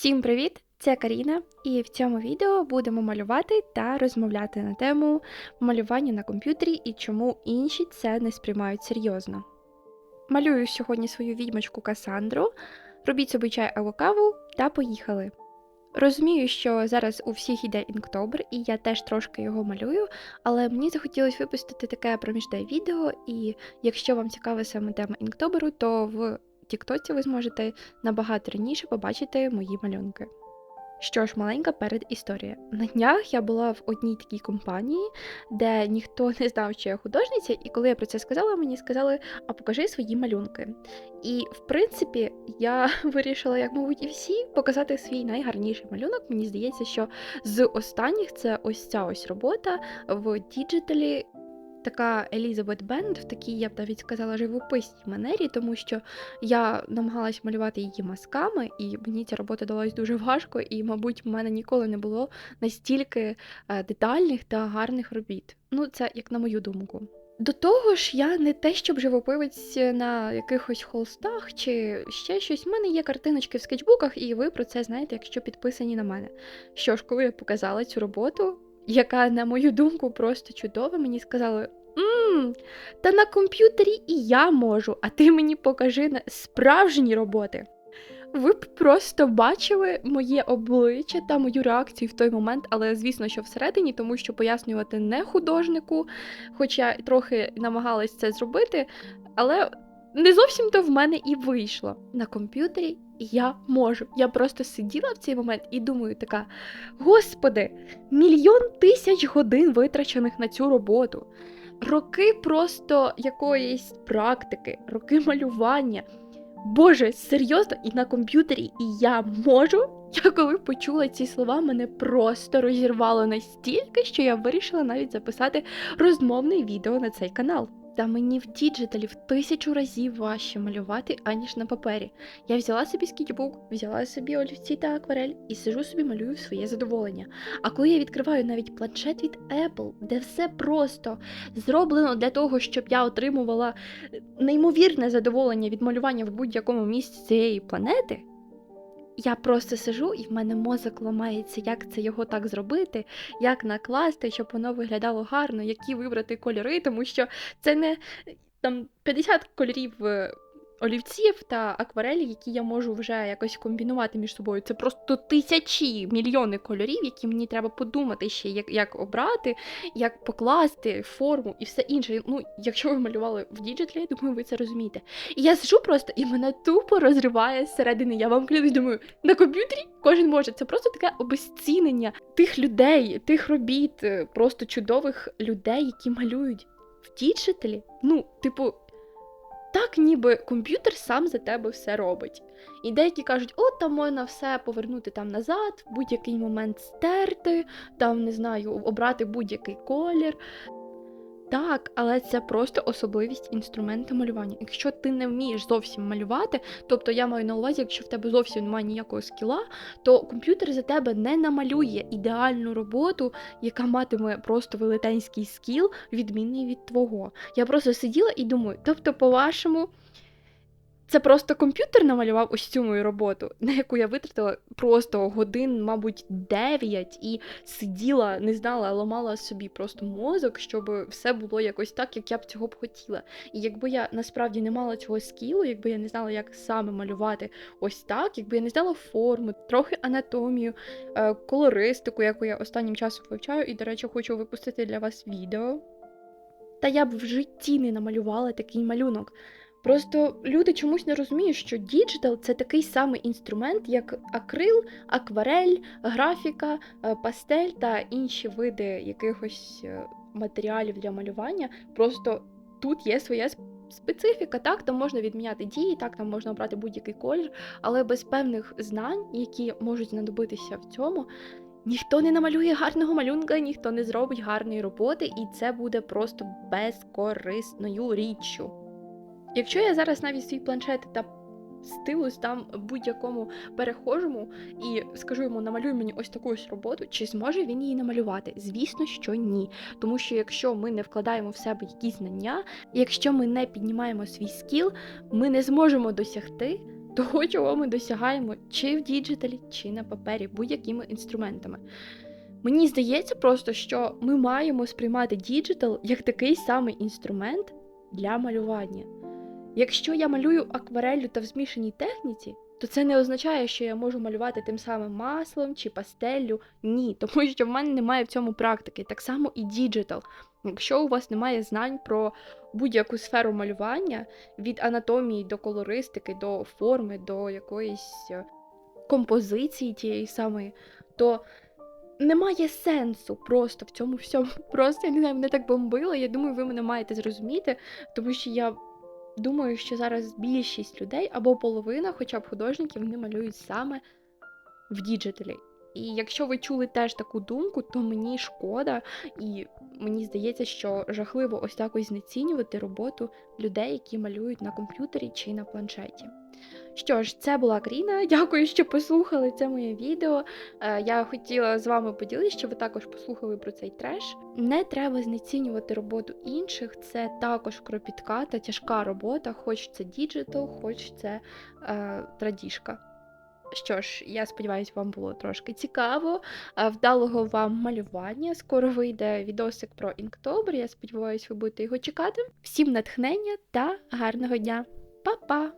Всім привіт! Це Каріна, і в цьому відео будемо малювати та розмовляти на тему малювання на комп'ютері і чому інші це не сприймають серйозно. Малюю сьогодні свою відьмочку Касандру. Робіть собі чай або каву та поїхали. Розумію, що зараз у всіх іде інктобер, і я теж трошки його малюю, але мені захотілося випустити таке проміжне відео, і якщо вам цікава саме тема інктоберу, то в Тіктоці ви зможете набагато раніше побачити мої малюнки. Що ж, маленька передісторія. На днях я була в одній такій компанії, де ніхто не знав, що я художниця, і коли я про це сказала, мені сказали, а покажи свої малюнки. І в принципі, я вирішила, як мабуть, і всі, показати свій найгарніший малюнок. Мені здається, що з останніх це ось ця ось робота в діджиталі така Елізабет Бенд в такій, я б навіть сказала, живописній манері, тому що я намагалась малювати її масками, і мені ця робота далась дуже важко, і, мабуть, в мене ніколи не було настільки е, детальних та гарних робіт. Ну, це як на мою думку. До того ж, я не те, щоб живопивець на якихось холстах чи ще щось. У мене є картиночки в скетчбуках, і ви про це знаєте, якщо підписані на мене. Що ж, коли я показала цю роботу, яка, на мою думку, просто чудова, мені сказали: Та на комп'ютері і я можу, а ти мені покажи справжні роботи. Ви б просто бачили моє обличчя та мою реакцію в той момент, але звісно, що всередині, тому що пояснювати не художнику, хоча трохи намагалась це зробити, але не зовсім то в мене і вийшло. На комп'ютері я можу. Я просто сиділа в цей момент і думаю, така: Господи, мільйон тисяч годин витрачених на цю роботу. Роки просто якоїсь практики, роки малювання. Боже, серйозно, і на комп'ютері, і я можу. Я коли почула ці слова, мене просто розірвало настільки, що я вирішила навіть записати розмовне відео на цей канал. Та мені в діджиталі в тисячу разів важче малювати, аніж на папері. Я взяла собі скетчбук, взяла собі олівці та акварель і сижу собі малюю своє задоволення. А коли я відкриваю навіть планшет від Apple, де все просто зроблено для того, щоб я отримувала неймовірне задоволення від малювання в будь-якому місці цієї планети. Я просто сижу, і в мене мозок ламається, як це його так зробити, як накласти, щоб воно виглядало гарно, які вибрати кольори, тому що це не там 50 кольорів е, олівців та акварелі, які я можу вже якось комбінувати між собою. Це просто тисячі мільйони кольорів, які мені треба подумати ще, як як обрати, як покласти форму і все інше. Ну, якщо ви малювали в діджитлі, я думаю, ви це розумієте. І я сижу просто і мене тупо розриває зсередини. Я вам клянусь, думаю, на комп'ютері кожен може. Це просто таке обезцінення тих людей, тих робіт, е, просто чудових людей, які малюють в діджиталі. Ну, типу так ніби комп'ютер сам за тебе все робить. І деякі кажуть, от там можна все повернути там назад, в будь-який момент стерти, там, не знаю, обрати будь-який колір. Так, але це просто особливість інструменту малювання. Якщо ти не вмієш зовсім малювати, тобто я маю на увазі, якщо в тебе зовсім немає ніякого скіла, то комп'ютер за тебе не намалює ідеальну роботу, яка матиме просто велетенський скіл, відмінний від твого. Я просто сиділа і думаю, тобто, по-вашому. Це просто комп'ютер намалював ось цю мою роботу, на яку я витратила просто годин, мабуть, 9 і сиділа, не знала, ламала собі просто мозок, щоб все було якось так, як я б цього б хотіла. І якби я насправді не мала цього скілу, якби я не знала, як саме малювати ось так, якби я не знала форму, трохи анатомію, е, колористику, яку я останнім часом вивчаю, і, до речі, хочу випустити для вас відео. Та я б в житті не намалювала такий малюнок. Просто люди чомусь не розуміють, що діджитал це такий самий інструмент, як акрил, акварель, графіка, е, пастель та інші види якихось е, матеріалів для малювання. Просто тут є своя специфіка. Так, там можна відміняти дії, так, там можна обрати будь-який колір, але без певних знань, які можуть знадобитися в цьому. Ніхто не намалює гарного малюнка, ніхто не зробить гарної роботи, і це буде просто безкорисною річчю. Якщо я зараз навіть свій планшет та стилус там будь-якому перехожому і скажу йому, намалюй мені ось таку ось роботу, чи зможе він її намалювати? Звісно, що ні. Тому що якщо ми не вкладаємо в себе якісь знання, якщо ми не піднімаємо свій скіл, ми не зможемо досягти того, чого ми досягаємо чи в діджиталі, чи на папері, будь-якими інструментами. Мені здається просто, що ми маємо сприймати діджитал як такий самий інструмент для малювання. Якщо я малюю аквареллю та в змішаній техніці, то це не означає, що я можу малювати тим самим маслом чи пастеллю. Ні, тому що в мене немає в цьому практики. Так само і діджитал. Якщо у вас немає знань про будь-яку сферу малювання, від анатомії до колористики, до форми, до якоїсь е, композиції тієї самої, то немає сенсу просто в цьому всьому. Просто я не знаю, мене так бомбило. Я думаю, ви мене маєте зрозуміти, тому що я думаю, що зараз більшість людей або половина, хоча б художників, вони малюють саме в діджиталі. І якщо ви чули теж таку думку, то мені шкода, і мені здається, що жахливо ось так ось знецінювати роботу людей, які малюють на комп'ютері чи на планшеті. Що ж, це була Кріна. Дякую, що послухали це моє відео. Е, Я хотіла з вами поділитися, що ви також послухали про цей треш. Не треба знецінювати роботу інших. Це також кропітка та тяжка робота, хоч це діджитал, хоч це е, традіжка. Що ж, я сподіваюся, вам було трошки цікаво. Е, Вдалого вам малювання. Скоро вийде відосик про Інктобер. Я сподіваюся, ви будете його чекати. Всім натхнення та гарного дня! Па-па!